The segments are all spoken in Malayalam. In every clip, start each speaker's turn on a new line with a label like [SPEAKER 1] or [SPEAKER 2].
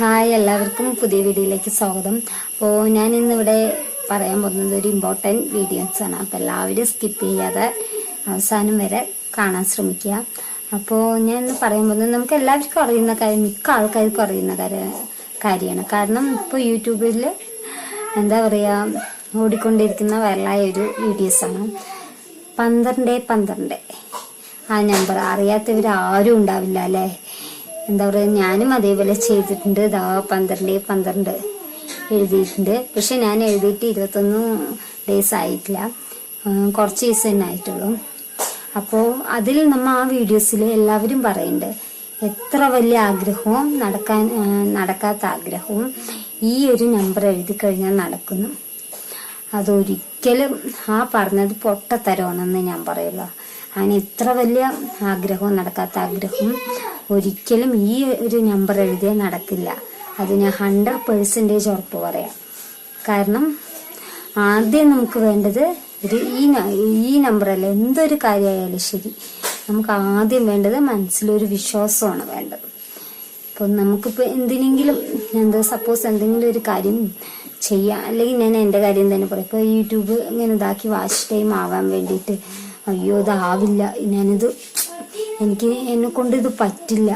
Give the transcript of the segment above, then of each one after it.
[SPEAKER 1] ഹായ് എല്ലാവർക്കും പുതിയ വീഡിയോയിലേക്ക് സ്വാഗതം. അപ്പോൾ ഞാൻ ഇന്നിവിടെ പറയാൻ പോകുന്നത് ഒരു ഇമ്പോർട്ടന്റ് വീഡിയോസ് ആണ്. അപ്പോൾ എല്ലാവരും സ്കിപ്പ് ചെയ്യാതെ അവസാനം വരെ കാണാൻ ശ്രമിക്കുക. അപ്പോൾ ഞാൻ ഇന്ന് പറയാൻ പോകുന്നത് നമുക്ക് എല്ലാവർക്കും അറിയുന്ന കാര്യം മിക്ക ആൾക്കാർക്കും അറിയുന്ന കാര്യ- കാര്യമാണ്. കാരണം ഇപ്പോൾ യൂട്യൂബിൽ എന്താ പറയുക ഓടിക്കൊണ്ടിരിക്കുന്ന വരലായ ഒരു വീഡിയോസ് ആണ്. പന്ത്രണ്ട് പന്ത്രണ്ട്. ആ നമ്പർ അറിയാത്തവർ ആരും ഉണ്ടാവില്ല അല്ലേ? എന്താ പറയുക ഞാനും അതേപോലെ ചെയ്തിട്ടുണ്ട്. ഇതാ പന്ത്രണ്ട് പന്ത്രണ്ട് എഴുതിയിട്ടുണ്ട്. പക്ഷെ ഞാൻ എഴുതിയിട്ട് ഇരുപത്തൊന്ന് ഡേയ്സ് ആയിട്ടില്ല. കുറച്ച് ദിവസം തന്നെ ആയിട്ടുള്ളൂ. അപ്പോൾ അതിൽ നമ്മൾ ആ വീഡിയോസിൽ എല്ലാവരും പറയുന്നുണ്ട് എത്ര വലിയ ആഗ്രഹവും നടക്കാൻ നടക്കാത്ത ആഗ്രഹവും ഈ ഒരു നമ്പർ എഴുതി കഴിഞ്ഞാൽ നടക്കുന്നു. അതൊരിക്കലും ആ പറഞ്ഞത് പൊട്ടത്തരമാണെന്ന് ഞാൻ പറയുള്ളൂ. അങ്ങനെ ഇത്ര വലിയ ആഗ്രഹവും നടക്കാത്ത ആഗ്രഹവും ഒരിക്കലും ഈ ഒരു നമ്പർ എഴുതിയ നടക്കില്ല. അത് ഞാൻ ഹൺഡ്രഡ് പേഴ്സന്റേജ് ഉറപ്പ് പറയാം. കാരണം ആദ്യം നമുക്ക് വേണ്ടത് ഒരു ഈ ഈ നമ്പറല്ല എന്തൊരു കാര്യമായാലും ശരി നമുക്ക് ആദ്യം വേണ്ടത് മനസ്സിലൊരു വിശ്വാസമാണ് വേണ്ടത്. ഇപ്പം നമുക്കിപ്പോൾ എന്തിനെങ്കിലും എന്താ സപ്പോസ് എന്തെങ്കിലും ഒരു കാര്യം ചെയ്യാം അല്ലെങ്കിൽ ഞാൻ എന്റെ കാര്യം തന്നെ പറയും. ഇപ്പോൾ യൂട്യൂബ് ഇങ്ങനെ ഇതാക്കി വാച്ച് ടൈം ആവാൻ വേണ്ടിയിട്ട് അയ്യോ ഇതാവില്ല ഞാനിത് എനിക്ക് എന്നെ കൊണ്ട് ഇത് പറ്റില്ല.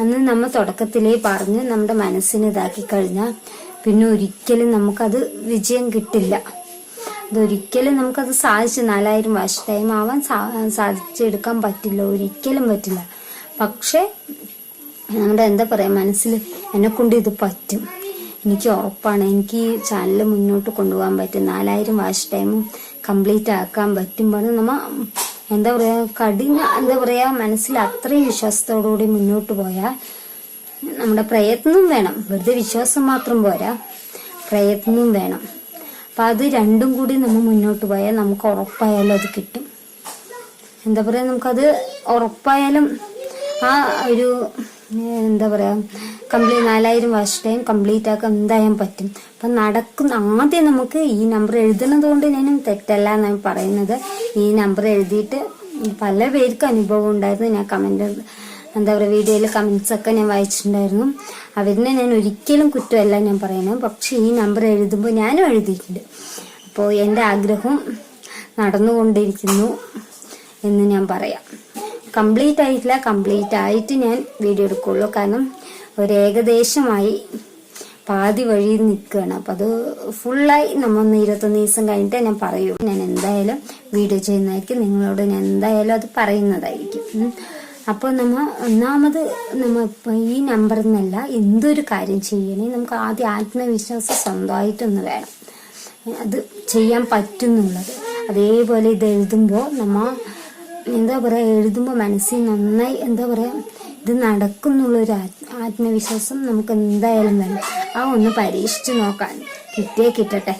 [SPEAKER 1] അന്ന് നമ്മൾ തുടക്കത്തിലേ പറഞ്ഞ് നമ്മുടെ മനസ്സിന് ഇതാക്കി കഴിഞ്ഞാൽ പിന്നെ ഒരിക്കലും നമുക്കത് വിജയം കിട്ടില്ല. അതൊരിക്കലും നമുക്കത് സാധിച്ചു നാലായിരം വാച്ച് ടൈം ആവാൻ സാധിച്ചെടുക്കാൻ പറ്റില്ല. ഒരിക്കലും പറ്റില്ല. പക്ഷേ നമ്മുടെ എന്താ പറയുക മനസ്സിൽ എന്നെ കൊണ്ട് ഇത് പറ്റും. എനിക്ക് ഉറപ്പാണ്. എനിക്ക് ഈ ചാനൽ മുന്നോട്ട് കൊണ്ടുപോകാൻ പറ്റും. നാലായിരം വാഷ് ടൈമും കംപ്ലീറ്റ് ആക്കാൻ പറ്റുമ്പോൾ നമ്മ എന്താ പറയാ കഠിന എന്താ പറയാ മനസ്സിൽ അത്രയും വിശ്വാസത്തോടുകൂടി മുന്നോട്ട് പോയാൽ നമ്മുടെ പ്രയത്നം വേണം. വെറുതെ വിശ്വാസം മാത്രം പോരാ പ്രയത്നവും വേണം. അപ്പൊ അത് രണ്ടും കൂടി നമ്മൾ മുന്നോട്ട് പോയാൽ നമുക്ക് ഉറപ്പായാലും അത് കിട്ടും. എന്താ പറയാ നമുക്കത് ഉറപ്പായാലും ആ ഒരു എന്താ പറയാ കംപ്ലീറ്റ് നാലായിരം വർഷത്തെയും കംപ്ലീറ്റ് ആക്കാൻ എന്തായാലും പറ്റും. അപ്പം നടക്കുന്ന ആദ്യം നമുക്ക് ഈ നമ്പർ എഴുതുന്നത് കൊണ്ട് ഞാനും തെറ്റല്ല എന്നാണ് പറയുന്നത്. ഈ നമ്പർ എഴുതിയിട്ട് പല പേർക്ക് അനുഭവം ഉണ്ടായിരുന്നു. ഞാൻ കമന്റ് എന്താ പറയുക വീഡിയോയിൽ ഒക്കെ ഞാൻ വായിച്ചിട്ടുണ്ടായിരുന്നു. അവരിനെ ഞാൻ ഒരിക്കലും കുറ്റമല്ല ഞാൻ പറയുന്നത്. പക്ഷേ ഈ നമ്പർ എഴുതുമ്പോൾ ഞാനും എഴുതിയിട്ടുണ്ട്. അപ്പോൾ എന്റെ ആഗ്രഹം നടന്നുകൊണ്ടിരിക്കുന്നു എന്ന് ഞാൻ പറയാം. കംപ്ലീറ്റ് ആയിട്ടില്ല. കംപ്ലീറ്റ് ആയിട്ട് ഞാൻ വീഡിയോ എടുക്കുള്ളൂ. കാരണം ഒരു ഏകദേശമായി പാതി വഴി നിൽക്കുകയാണ് അപ്പം അത് ഫുള്ളായി നമ്മൾ ഒന്ന് ഇരുപത്തൊന്ന് ദിവസം കഴിഞ്ഞിട്ട് ഞാൻ പറയൂ. ഞാൻ എന്തായാലും വീഡിയോ ചെയ്യുന്നതായിരിക്കും. നിങ്ങളോട് ഞാൻ എന്തായാലും അത് പറയുന്നതായിരിക്കും. അപ്പോൾ നമ്മൾ ഒന്നാമത് നമ്മൾ ഇപ്പോൾ ഈ നമ്പറിൽ നിന്നല്ല എന്തൊരു കാര്യം ചെയ്യണേ നമുക്ക് ആദ്യം ആത്മവിശ്വാസം സ്വന്തമായിട്ടൊന്ന് വേണം. അത് ചെയ്യാൻ പറ്റുന്നുള്ളത്. അതേപോലെ ഇത് എഴുതുമ്പോൾ നമ്മൾ എന്താ പറയുക എഴുതുമ്പോൾ മനസ്സിൽ നന്നായി എന്താ പറയുക ഇത് നടക്കുന്നുള്ള ഒരു ആത്മവിശ്വാസം നമുക്ക് എന്തായാലും വേണം. ആ ഒന്ന് പരീക്ഷിച്ച് നോക്കാൻ. കിട്ടിയേ കിട്ടട്ടെ.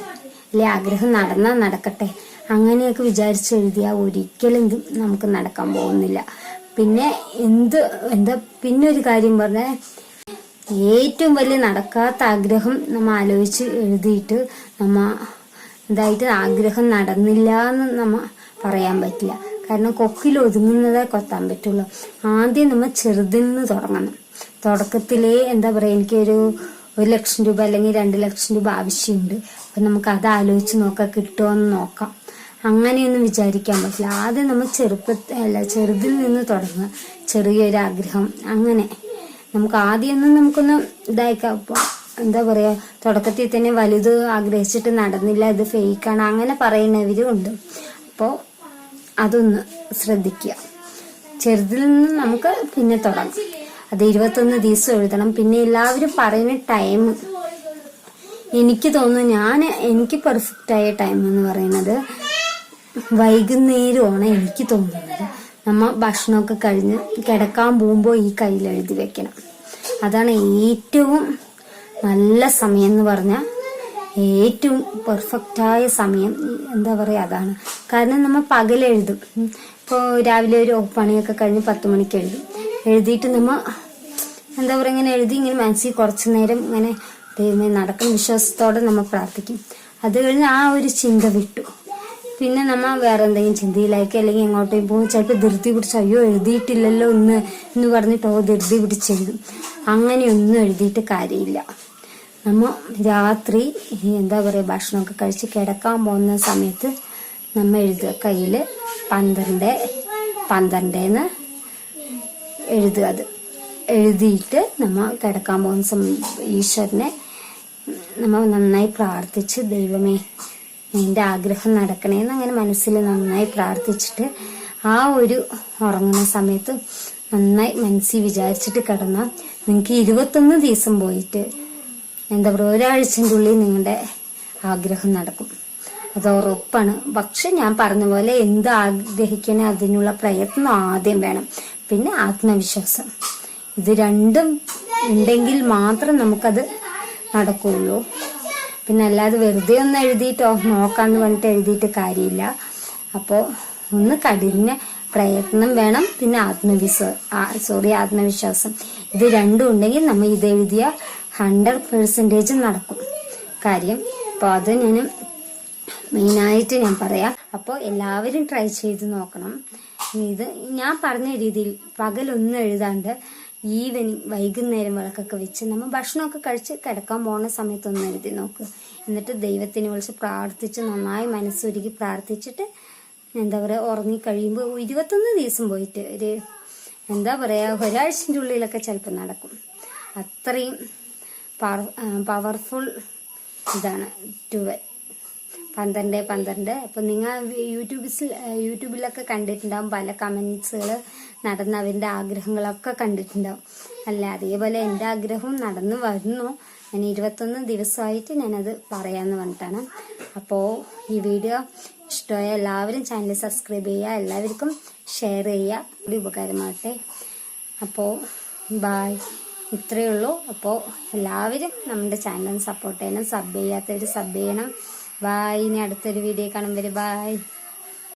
[SPEAKER 1] അല്ലെ ആഗ്രഹം നടന്നാൽ നടക്കട്ടെ. അങ്ങനെയൊക്കെ വിചാരിച്ചു എഴുതിയാൽ ഒരിക്കലും നമുക്ക് നടക്കാൻ പോകുന്നില്ല. പിന്നെ എന്ത് എന്താ പിന്നെ ഒരു കാര്യം പറഞ്ഞാൽ ഏറ്റവും വലിയ നടക്കാത്ത ആഗ്രഹം നമ്മൾ ആലോചിച്ച് എഴുതിയിട്ട് നമ്മ എന്തായിട്ട് ആഗ്രഹം നടന്നില്ല എന്ന് നമ്മ പറയാൻ പറ്റില്ല. കാരണം കൊക്കിൽ ഒതുങ്ങുന്നതേ കൊത്താൻ പറ്റുള്ളൂ. ആദ്യം നമ്മൾ ചെറുതിൽ നിന്ന് തുടങ്ങണം. തുടക്കത്തിലേ എന്താ പറയുക എനിക്കൊരു ഒരു ലക്ഷം രൂപ അല്ലെങ്കിൽ രണ്ട് ലക്ഷം രൂപ ആവശ്യമുണ്ട്. അപ്പം നമുക്ക് അത് ആലോചിച്ച് നോക്കാം കിട്ടുമോ എന്ന് നോക്കാം. അങ്ങനെയൊന്നും വിചാരിക്കാൻ പറ്റില്ല. ആദ്യം നമ്മൾ ചെറുപ്പത്തിൽ അല്ല ചെറുതിൽ നിന്ന് തുടങ്ങുക. ചെറിയൊരു ആഗ്രഹം അങ്ങനെ. നമുക്ക് ആദ്യമൊന്നും നമുക്കൊന്ന് ഇതായിക്കാം. അപ്പോൾ എന്താ പറയുക തുടക്കത്തിൽ തന്നെ വലുത് ആഗ്രഹിച്ചിട്ട് നടന്നില്ല ഇത് ഫേക്കാണ് അങ്ങനെ പറയുന്നവരും ഉണ്ട്. അപ്പോൾ അതൊന്ന് ശ്രദ്ധിക്കുക. ചെറുതിൽ നിന്ന് നമുക്ക് പിന്നെ തുടങ്ങാം. അത് ഇരുപത്തൊന്ന് ദിവസം എഴുതണം. പിന്നെ എല്ലാവരും പറയുന്ന ടൈം എനിക്ക് തോന്നുന്നു ഞാൻ എനിക്ക് പെർഫെക്റ്റ് ആയ ടൈം എന്ന് പറയുന്നത് വൈകുന്നേരമാണ് എനിക്ക് തോന്നുന്നത്. നമ്മൾ ഭക്ഷണമൊക്കെ കഴിഞ്ഞ് കിടക്കാൻ പോകുമ്പോൾ ഈ കയ്യിൽ എഴുതി വെക്കണം. അതാണ് ഏറ്റവും നല്ല സമയം എന്ന് പറഞ്ഞാൽ ഏറ്റവും പെർഫെക്റ്റായ സമയം എന്താ പറയുക അതാണ്. കാരണം നമ്മൾ പകലെഴുതും. ഇപ്പോൾ രാവിലെ ഒരു പണിയൊക്കെ കഴിഞ്ഞ് പത്ത് മണിക്ക് എഴുതും. എഴുതിയിട്ട് നമ്മൾ എന്താ പറയുക ഇങ്ങനെ എഴുതി ഇങ്ങനെ മനസ്സിൽ കുറച്ച് നേരം ഇങ്ങനെ ദൈവമേ നടക്കും വിശ്വാസത്തോടെ നമ്മൾ പ്രാർത്ഥിക്കും. അത് കഴിഞ്ഞ് ആ ഒരു ചിന്ത വിട്ടു. പിന്നെ നമ്മൾ വേറെ എന്തെങ്കിലും ചിന്തയിലേക്ക് അല്ലെങ്കിൽ എങ്ങോട്ടും പോകും. ചിലപ്പോൾ ധൃതി പിടിച്ച് അയ്യോ എഴുതിയിട്ടില്ലല്ലോ ഇന്ന് എന്ന് പറഞ്ഞിട്ട് ധൃതി പിടിച്ചെഴുതും അങ്ങനെയൊന്നും എഴുതിയിട്ട് കാര്യമില്ല. നമ്മ രാത്രി എന്താ പറയുക ഭക്ഷണമൊക്കെ കഴിച്ച് കിടക്കാൻ പോകുന്ന സമയത്ത് നമ്മൾ എഴുതുക. കയ്യിൽ പന്ത്രണ്ട് പന്ത്രണ്ടേന്ന് എഴുതുക അത്. എഴുതിയിട്ട് നമ്മൾ കിടക്കാൻ പോകുന്ന സമയം ഈശ്വരനെ നമ്മൾ നന്നായി പ്രാർത്ഥിച്ച് ദൈവമേ എന്റെ ആഗ്രഹം നടക്കണേന്ന് അങ്ങനെ മനസ്സിൽ നന്നായി പ്രാർത്ഥിച്ചിട്ട് ആ ഒരു ഉറങ്ങുന്ന സമയത്ത് നന്നായി മനസ്സിൽ വിചാരിച്ചിട്ട് കിടന്നാൽ നിങ്ങൾക്ക് ഇരുപത്തൊന്ന് ദിവസം പോയിട്ട് എന്താ പറയുക ഒരാഴ്ചന്റെ ഉള്ളിൽ നിങ്ങളുടെ ആഗ്രഹം നടക്കും. അത് ഉറപ്പാണ്. പക്ഷെ ഞാൻ പറഞ്ഞ പോലെ എന്ത് ആഗ്രഹിക്കണേ അതിനുള്ള പ്രയത്നം ആദ്യം വേണം. പിന്നെ ആത്മവിശ്വാസം. ഇത് രണ്ടും ഉണ്ടെങ്കിൽ മാത്രം നമുക്കത് നടക്കുള്ളൂ പിന്നെ അല്ലാതെ വെറുതെ ഒന്ന് എഴുതിയിട്ടോ നോക്കാന്ന് പറഞ്ഞിട്ട് എഴുതിയിട്ട് കാര്യമില്ല. അപ്പോൾ ഒന്ന് കഠിന പ്രയത്നം വേണം പിന്നെ ആത്മവിശ്വാസം സോറി ആത്മവിശ്വാസം. ഇത് രണ്ടും ഉണ്ടെങ്കിൽ നമ്മൾ ഇത് ഹൺഡ്രഡ് പെർസെന്റേജ് നടക്കും. കാര്യം അപ്പോൾ അത് ഞാൻ മെയിനായിട്ട് ഞാൻ പറയാം. അപ്പോൾ എല്ലാവരും ട്രൈ ചെയ്ത് നോക്കണം. ഇത് ഞാൻ പറഞ്ഞ രീതിയിൽ പകലൊന്നും എഴുതാണ്ട് ഈവനിങ് വൈകുന്നേരം വിളക്കൊക്കെ വെച്ച് നമ്മൾ ഭക്ഷണമൊക്കെ കഴിച്ച് കിടക്കാൻ പോകുന്ന സമയത്തൊന്ന് എഴുതി നോക്ക്. എന്നിട്ട് ദൈവത്തിനെ വിളിച്ച് പ്രാർത്ഥിച്ച് നന്നായി മനസ്സൊരുക്കി പ്രാർത്ഥിച്ചിട്ട് എന്താ പറയുക ഉറങ്ങിക്കഴിയുമ്പോൾ ഇരുപത്തൊന്ന് ദിവസം പോയിട്ട് ഒരു എന്താ പറയുക ഒരാഴ്ചന്റെ ഉള്ളിലൊക്കെ ചിലപ്പോൾ നടക്കും. അത്രയും പവർഫുൾ ഇതാണ്. ട്വൽവ്. പന്ത്രണ്ട് പന്ത്രണ്ട്. അപ്പം നിങ്ങൾ യൂട്യൂബിൽ യൂട്യൂബിലൊക്കെ കണ്ടിട്ടുണ്ടാവും. പല കമൻസുകൾ നടന്ന അവന്റെ ആഗ്രഹങ്ങളൊക്കെ കണ്ടിട്ടുണ്ടാവും. അല്ല അതേപോലെ എന്റെ ആഗ്രഹവും നടന്നു വരുന്നു. ഞാൻ ഇരുപത്തൊന്ന് ദിവസമായിട്ട് ഞാനത് പറയാമെന്ന് പറഞ്ഞിട്ടാണ്. അപ്പോൾ ഈ വീഡിയോ ഇഷ്ടമായ എല്ലാവരും ചാനൽ സബ്സ്ക്രൈബ് ചെയ്യുക എല്ലാവർക്കും ഷെയർ ചെയ്യുക. ഒരു ഉപകാരമാകട്ടെ. അപ്പോൾ ബായ് ഇത്രയേ ഉള്ളൂ അപ്പോൾ എല്ലാവരും നമ്മുടെ ചാനൽ സപ്പോർട്ട് ചെയ്യണം. സബ് ചെയ്യാത്തവർ സബ് ചെയ്യണം. ബായ് ഇനി അടുത്തൊരു വീഡിയോ കാണുമ്പോൾ ബായ്